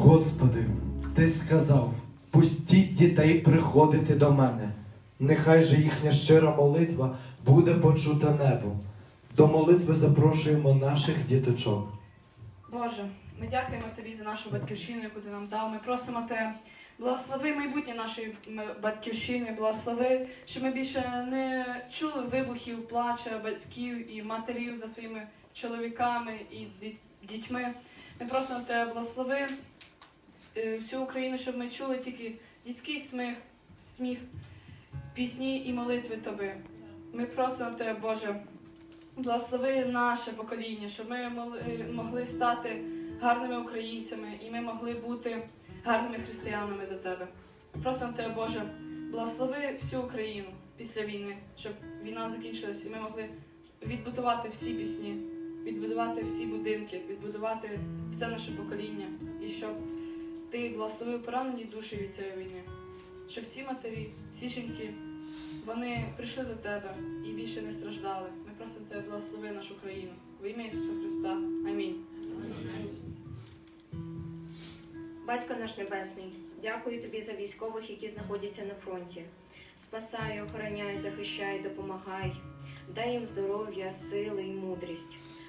Господи, Ти сказав, пустіть дітей приходити до мене. Нехай же їхня щира молитва буде почута небом. До молитви запрошуємо наших діточок. Боже, ми дякуємо тобі за нашу батьківщину, яку ти нам дав. Ми просимо тебе, благослови майбутнє нашої батьківщини, благослови, щоб ми більше не чули вибухів, плача батьків і матерів за своїми чоловіками і дітьми. Ми просимо тебе, благослови е, всю Україну, щоб ми чули тільки дітський сміх, сміх, пісні і молитви тобі. Ми просимо тебе, Боже, Благослови наше покоління, щоб ми могли стати гарними українцями і ми могли бути гарними християнами до тебе. Просимо тебе, Боже, благослови всю Україну після війни, щоб війна закінчилась, і ми могли відбудувати всі пісні, відбудувати всі будинки, відбудувати все наше покоління, і щоб ти благословив поранені душі від цієї війни, щоб ці матері, ці жінки вони прийшли до тебе і більше не страждали. Ми просимо тебе, благослови нашу країну. В ім'я Ісуса Христа. Амінь. Батько наш Небесний, дякую тобі за військових, які знаходяться на фронті. Спасай, охороняй, захищай, допомагай, дай їм здоров'я, сили і мудрість.